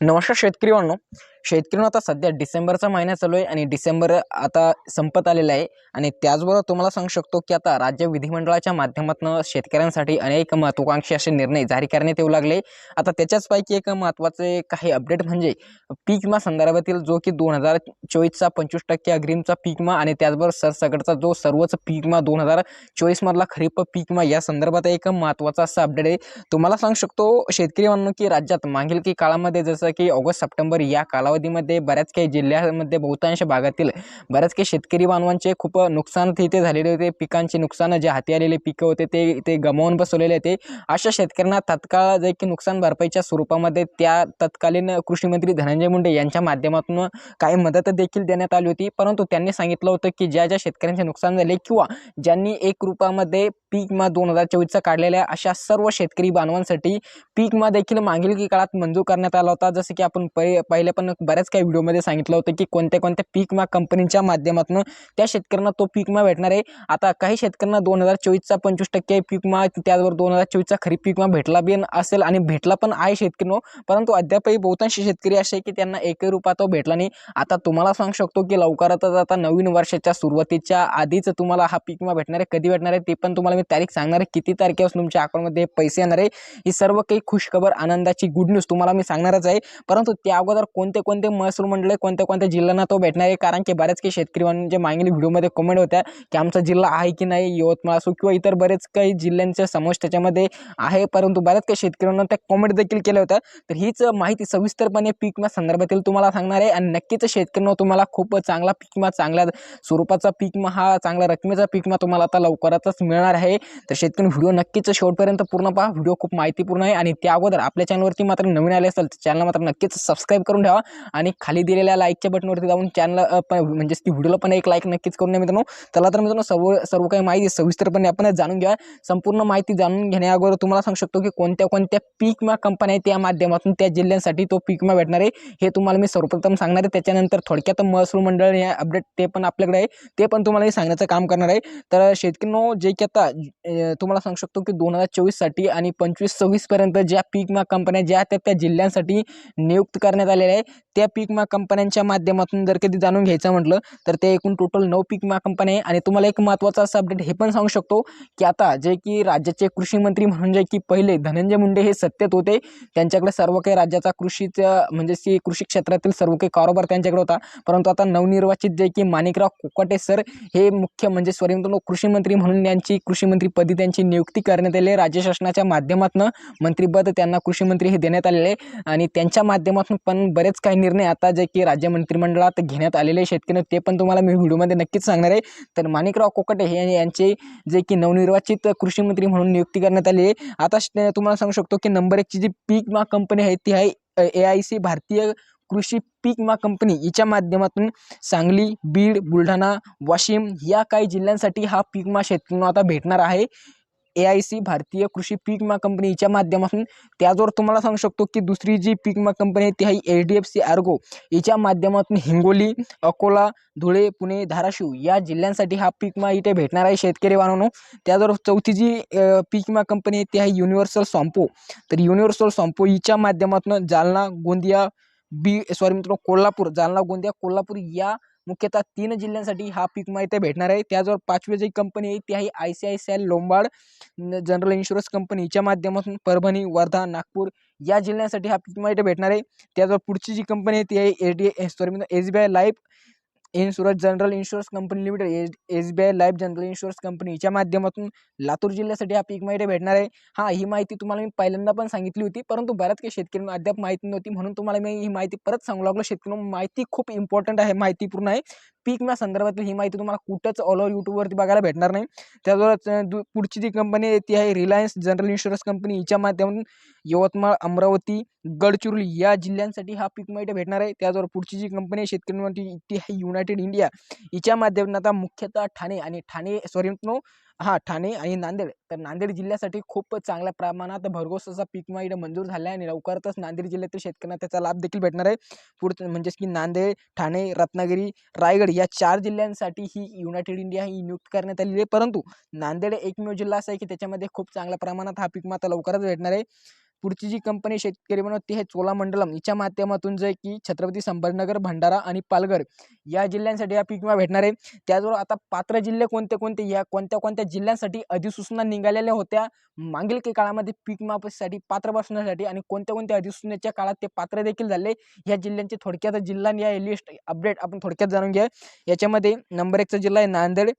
नमस्कार शेतकरी बांधव शेतकरी आता सध्या डिसेंबरचा महिना चालू आहे आणि डिसेंबर आता संपत आलेला आहे. आणि त्याचबरोबर तुम्हाला सांगू शकतो की आता राज्य विधिमंडळाच्या माध्यमातून शेतकऱ्यांसाठी अनेक महत्त्वाकांक्षी असे निर्णय जारी करण्यात येऊ लागले. आता त्याच्याचपैकी एक महत्त्वाचे काही अपडेट म्हणजे पीक विमा संदर्भातील जो की दोन हजार चोवीसचा पंचवीस टक्के अग्रिमचा पीक विमा आणि त्याचबरोबर सरसकटचा जो सर्वच पीक विमा दोन हजार चोवीसमधला खरीप पीक विमा या संदर्भात एक महत्त्वाचा असा अपडेट आहे. तुम्हाला सांगू शकतो शेतकरी म्हणून की राज्यात मागील की काळामध्ये जसं की ऑगस्ट सप्टेंबर या कालावधीमध्ये बऱ्याच काही जिल्ह्यामध्ये बहुतांश भागातील बऱ्याच काही शेतकरी बांधवांचे खूप नुकसान तिथे झालेले होते. पिकांचे नुकसान जे हाती आलेले पिकं होते ते ते गमावून बसवलेले होते. अशा शेतकऱ्यांना तत्काळ जे की नुकसान भरपाईच्या स्वरूपामध्ये त्या तत्कालीन कृषीमंत्री धनंजय मुंडे यांच्या माध्यमातून काही मदत देखील देण्यात आली होती. परंतु त्यांनी सांगितलं होतं की ज्या ज्या शेतकऱ्यांचे नुकसान झाले किंवा ज्यांनी एक रूपामध्ये विमा दोन हजार चोवीसचा काढलेल्या अशा सर्व शेतकरी बांधवांसाठी पीक विमा देखील मागील काळात मंजूर करण्यात आला होता. जसं की आपण पै पहिले पण बऱ्याच काही व्हिडिओमध्ये सांगितलं होतं की कोणत्या कोणत्या पीक विमा कंपनीच्या माध्यमातून त्या शेतकऱ्यांना तो पीक विमा भेटणार आहे. आता काही शेतकऱ्यांना दोन हजार चोवीसचा पंचवीस टक्के पीक विमा त्याचबरोबर दोन हजार चोवीसचा खरीप पीक विमा भेटला बी असेल आणि भेटला पण आहे शेतकरी. परंतु अद्यापही बहुतांश शेतकरी असे की त्यांना एकही रुपया तो भेटला नाही. आता तुम्हाला सांगू शकतो की लवकरातच आता नवीन वर्षाच्या सुरुवातीच्या आधीच तुम्हाला हा पीक विमा भेटणार आहे. कधी भेटणार आहे ते पण तुम्हाला मी तारीख सांगणार आहे. किती तारखेपासून तुमच्या अकाउंटमध्ये पैसे येणार आहे? ही सर्व काही खुशखबर आनंदाची गुड न्यूज तुम्हाला मी सांगणारच आहे. परंतु त्या अगोदर कोणते कोणते महसूल मंडळे कोणत्या कोणत्या जिल्ह्यांना तो भेटणार आहे? कारण की बऱ्याच काही शेतकरी म्हणजे मागील व्हिडिओमध्ये कमेंट होत्या की आमचा जिल्हा आहे की नाही यवतमाळ असो किंवा इतर बरेच काही जिल्ह्यांचे समावेश त्याच्यामध्ये आहे. परंतु बऱ्याच काही शेतकऱ्यांना त्या कमेंट देखील केल्या होत्या. तर हीच माहिती सविस्तरपणे पीक विमा संदर्भातील तुम्हाला सांगणार आहे. आणि नक्कीच शेतकऱ्यांना तुम्हाला खूप चांगला पीक विमा चांगल्या स्वरूपाचा पीक विमा हा चांगला रकमेचा पीक विमा तुम्हाला आता लवकरातच मिळणार आहे. तर शेतकरी व्हिडिओ नक्कीच शेवटपर्यंत पूर्ण पहा. व्हिडिओ खूप माहितीपूर्ण आहे आणि त्या अगोदर आपल्या चॅनलवरती मात्र नवीन आले असेल तर चॅनल मात्र नक्कीच सबस्क्राईब करून ठेवा आणि खाली दिलेल्या लाईकच्या बटनवरती जाऊन चॅनल म्हणजे की व्हिडिओला पण एक लाईक नक्कीच करून द्या मित्रांनो. चला तर मित्रांनो सर्व सर्व काही माहिती सविस्तरपणे आपण जाणून घ्या संपूर्ण माहिती जाणून घेण्याअगोदर तुम्हाला सांगू शकतो की कोणत्या कोणत्या पीक विमा कंपन्या आहेत त्या माध्यमातून त्या जिल्ह्यांसाठी तो पीक विमा भेटणार आहे. हे तुम्हाला मी सर्वप्रथम सांगणार आहे. त्याच्यानंतर थोडक्यात महसूल मंडळ हे अपडेट ते पण आपल्याकडे आहे. ते पण तुम्हाला सांगण्याचं काम करणार आहे. तर शेतकऱ्यांनो जे की आता तुम्हाला सांगू शकतो की दोन हजार चोवीससाठी आणि पंचवीस सव्वीसपर्यंत ज्या पीक विमा कंपन्या ज्या त्या त्या जिल्ह्यांसाठी नियुक्त करण्यात आलेल्या आहे त्या पीक विमा कंपन्यांच्या माध्यमातून जर कधी जाणून घ्यायचं म्हटलं तर ते एकूण टोटल नऊ पीक विमा कंपन्या आहे आणि तुम्हाला एक महत्त्वाचा असं अपडेट हे पण सांगू शकतो की आता जे की राज्याचे कृषी मंत्री म्हणून जे की पहिले धनंजय मुंडे हे सत्तेत होते. त्यांच्याकडे सर्व काही राज्याचा कृषीचं म्हणजे की कृषी क्षेत्रातील सर्व काही कारोबार त्यांच्याकडे होता. परंतु आता नवनिर्वाचित जे की माणिकराव कोकाटे सर हे मुख्य म्हणजे सॉरी कृषी मंत्री म्हणून यांची कृषी कृषीमंत्रीपदी त्यांची नियुक्ती करण्यात आली राज्य शासनाच्या माध्यमातून मंत्रीपद त्यांना कृषीमंत्री हे देण्यात आलेले आहे. आणि त्यांच्या माध्यमातून पण बरेच काही निर्णय आता जे की राज्य मंत्रिमंडळात घेण्यात आलेले आहे शेतकरी ते पण तुम्हाला मी व्हिडिओमध्ये नक्कीच सांगणार आहे. तर माणिकराव कोकटे हे यांचे जे की नवनिर्वाचित कृषीमंत्री म्हणून नियुक्ती करण्यात आली आहे. आता तुम्हाला सांगू शकतो की नंबर एकची जी पीक विमा कंपनी आहे ती आहे ए आय सी भारतीय कृषी पीक विमा कंपनी याच्या माध्यमातून सांगली बीड बुलढाणा वाशिम या काही जिल्ह्यांसाठी हा पीक विमा शेतकऱ्यांना आता भेटणार आहे. ए आय सी भारतीय कृषी पीक विमा कंपनी हिच्या माध्यमातून त्याचवर तुम्हाला सांगू शकतो की दुसरी जी पीक विमा कंपनी आहे ती आहे H D F C ergo. याच्या माध्यमातून हिंगोली अकोला धुळे पुणे धाराशिव या जिल्ह्यांसाठी हा पीक विमा इथे भेटणार आहे शेतकरी बांधवांनो. त्याचबरोबर चौथी जी पीक विमा कंपनी आहे ती आहे युनिव्हर्सल सॉम्पो. तर युनिव्हर्सल सॉम्पो हिच्या माध्यमातून जालना गोंदिया बी सॉरी मित्रांनो कोल्हापूर जालना गोंदिया कोल्हापूर या मुख्यतः तीन जिल्ह्यांसाठी हा पीक विमा इथे भेटणार आहे. त्याचबरोबर पाचवी जी कंपनी आहे ती आहे I C I C I Lombard general insurance कंपनीच्या माध्यमातून परभणी वर्धा नागपूर या जिल्ह्यांसाठी हा पीक विमा इथे भेटणार आहे. त्याचबरोबर पुढची जी कंपनी आहे ती आहे ए डी सॉरी मित्रांनो S B I life insurance general insurance company limited S S B I life general insurance कंपनीच्या माध्यमातून लातूर जिल्ह्यासाठी हा पीक माहिती भेटणार आहे. हा ही माहिती तुम्हाला मी पहिल्यांदा पण सांगितली होती परंतु बऱ्याच काही शेतकऱ्यांना अद्याप माहिती नव्हती म्हणून तुम्हाला मी ही माहिती परत सांगू लागलो. शेतकऱ्यांना माहिती खूप इम्पॉर्टंट आहे माहितीपूर्ण आहे. पीक संदर्भातली ही माहिती तुम्हाला कुठंच ऑल ओव्हर यूट्यूबवरती बघायला भेटणार नाही. त्याचबरोबर दु- पुढची जी कंपनी आहे ती आहे रिलायन्स जनरल इन्शुरन्स कंपनी हिच्या माध्यमातून यवतमाळ अमरावती गडचिरोली या जिल्ह्यांसाठी हा पीक माहिती भेटणार आहे. त्याचबरोबर पुढची जी कंपनी आहे शेतकऱ्यांसाठी ती आहे युनायटेड इंडिया हिच्या माध्यमातून आता मुख्यतः ठाणे आणि ठाणे सॉरी नो हा ठाणे आणि नांदेड. तर नांदेड जिल्ह्यासाठी खूप चांगल्या प्रमाणात भरघोस असा पीक विमा मंजूर झाला आहे आणि लवकरच नांदेड जिल्ह्यातील शेतकऱ्यांना त्याचा लाभ देखील भेटणार आहे. पुढचं म्हणजेच की नांदेड ठाणे रत्नागिरी रायगड या चार जिल्ह्यांसाठी ही युनायटेड इंडिया ही नियुक्त करण्यात आलेली आहे. परंतु नांदेड एकमेव जिल्हा असा आहे की त्याच्यामध्ये खूप चांगल्या प्रमाणात हा पीक विमा आता लवकरच भेटणार आहे. पुढची जी कंपनी शेतकरी बनवते आहे चोलामंडलम. हिच्या माध्यमातून जे की छत्रपती संभाजीनगर भंडारा आणि पालघर या जिल्ह्यांसाठी हा पीक विमा भेटणार आहे. त्याचबरोबर आता पात्र जिल्हे कोणते कोणते? या कोणत्या कोणत्या जिल्ह्यांसाठी अधिसूचना निघालेल्या होत्या? मागील काही काळामध्ये पीक विमासाठी पात्र बसण्यासाठी आणि कोणत्या कोणत्या अधिसूचनेच्या काळात ते पात्र देखील झाले या जिल्ह्यांचे थोडक्यात जिल्हा या लिस्ट अपडेट आपण थोडक्यात जाणून घ्या याच्यामध्ये नंबर एकचा जिल्हा आहे नांदेड.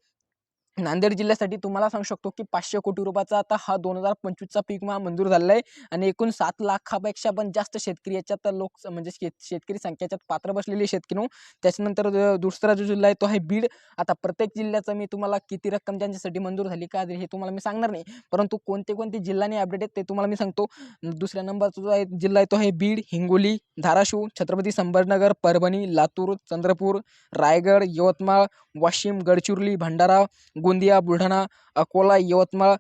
नांदेड जिल्ह्यासाठी तुम्हाला सांगू शकतो की पाचशे कोटी रुपयाचा आता हा दोन हजार पंचवीसचा पीक विमा मंजूर झालेला आहे. आणि एकूण सात लाखापेक्षा पण जास्त शेतकरी याच्यात लोक म्हणजे शेत शेतकरी संख्या याच्यात पात्र बसलेली शेतकरी. त्याच्यानंतर दुसरा जो जिल्हा आहे तो आहे बीड. आता प्रत्येक जिल्ह्याचं मी तुम्हाला किती रक्कम त्यांच्यासाठी मंजूर झाली का हे तुम्हाला मी सांगणार नाही. परंतु कोणते कोणते जिल्ह्याने अपडेट आहेत ते तुम्हाला मी सांगतो. दुसऱ्या नंबरचा जो आहे जिल्हा आहे तो आहे बीड हिंगोली धाराशिव छत्रपती संभाजीनगर परभणी लातूर चंद्रपूर रायगड यवतमाळ वाशिम गडचिरोली भंडारा गोंदिया बुलढाणा अकोला यवतमाळ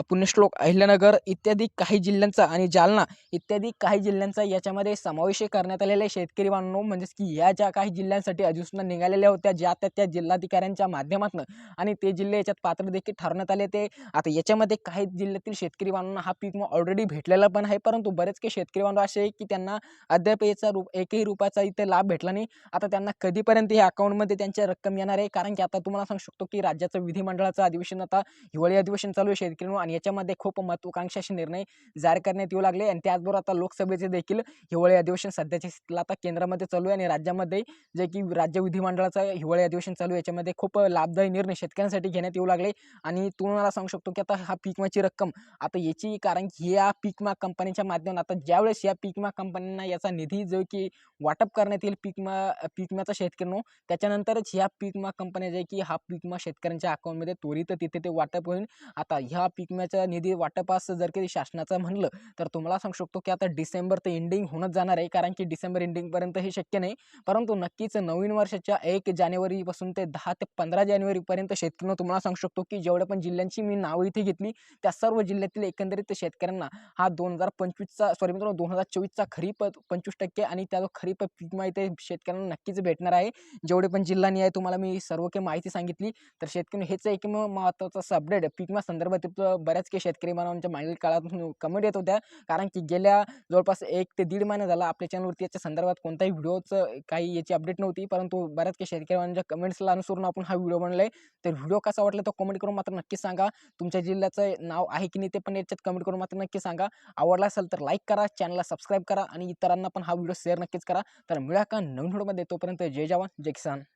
पुण्यश्लोक अहिल्यानगर इत्यादी काही जिल्ह्यांचा आणि जालना इत्यादी काही जिल्ह्यांचा याच्यामध्ये समावेश करण्यात आलेला आहे. शेतकरी बांधव म्हणजेच की या ज्या काही जिल्ह्यांसाठी अधिसूचना निघालेल्या होत्या ज्या त्या त्या जिल्हाधिकाऱ्यांच्या माध्यमातून आणि ते जिल्हे याच्यात पात्र देखील ठरवण्यात आले ते. आता याच्यामध्ये काही जिल्ह्यातील शेतकरी बांधवांना हा पीक ऑलरेडी भेटलेला पण आहे परंतु बरेच काही शेतकरी बांधव असे आहे की त्यांना अद्याप याचा रूप एकही रुपयाचा इथे लाभ भेटला नाही. आता त्यांना कधीपर्यंत हे अकाउंटमध्ये त्यांच्या रक्कम येणार आहे? कारण की आता तुम्हाला सांगू शकतो की राज्याचं विधिमंडळाचं अधिवेशन आता हिवाळी अधिवेशन चालू आहे. शेतकरी आणि याच्यामध्ये खूप महत्वाकांक्षा असे निर्णय जाहीर करण्यात येऊ लागले. आणि त्याचबरोबर आता लोकसभेचे देखील हिवाळी अधिवेशन सध्याच्या स्थितीला आता केंद्रामध्ये चालू आहे आणि राज्यामध्ये जे की राज्य विधिमंडळाचं हिवाळी अधिवेशन चालू आहे. याच्यामध्ये खूप लाभदायी निर्णय शेतकऱ्यांसाठी घेण्यात येऊ लागले. आणि तुम्हाला सांगू शकतो की आता हा पीक रक्कम आता याची कारण की या पीकमा कंपनीच्या माध्यमातून आता ज्यावेळेस या पीक विमा कंपन्यांना याचा निधी जो की वाटप करण्यात येईल पीकमा विमा पीक विम्याचा शेतकऱ्यांनो त्याच्यानंतरच ह्या पीकमा कंपन्या जे की हा पीकमा शेतकऱ्यांच्या अकाउंटमध्ये त्वरित तिथे ते वाटप होईल. आता ह्या पीक विम्याच्या निधी वाटपास जर काही शासनाचं म्हणलं तर तुम्हाला सांगू शकतो की आता डिसेंबर ते एंडिंग होणंच जाणार आहे. कारण की डिसेंबर एंडिंगपर्यंत हे शक्य नाही. परंतु नक्कीच नवीन वर्षाच्या एक जानेवारीपासून ते दहा ते पंधरा जानेवारीपर्यंत शेतकऱ्यांना तुम्हाला सांगू शकतो की जेवढ्या पण जिल्ह्यांची मी नावं इथे घेतली त्या सर्व जिल्ह्यातील एकंदरीत शेतकऱ्यांना हा दोन हजार पंचवीसचा सॉरी मित्रांनो दोन हजार चोवीसचा खरीप पंचवीस टक्के आणि त्या जो खरीप पीक माहिती शेतकऱ्यांना नक्कीच भेटणार आहे. जेवढे पण जिल्ह्यांनी आहे तुम्हाला मी सर्व काही माहिती सांगितली. तर शेतकरी हेच एक म- महत्त्वाचं असं अपडेट पीक संदर्भात बऱ्याच काही शेतकरी बांधवांच्या मागील काळातून कमेंट येत होत्या. कारण की गेल्या जवळपास एक ते दीड महिना झाला आपल्या चॅनलवरती याच्या संदर्भात कोणताही व्हिडिओचं काही याची अपडेट नव्हती. परंतु बऱ्याच काही शेतकरी बांधवांच्या कमेंट्सला अनुसरून आपण हा व्हिडिओ बनलाय तर व्हिडिओ कसा वाटला तो कमेंट करून मात्र नक्की सांगा. तुमच्या जिल्ह्याचं नाव आहे की नाही ते पण याच्यात कमेंट करून मात्र नक्की सांगा. आवडला असेल तर लाईक करा चॅनलला सबस्क्राईब करा आणि इतरांना पण हा व्हिडिओ शेअर नक्कीच करा. तर मिळा का नवीन व्हिडिओमध्ये? तोपर्यंत जय जवान जय किसान.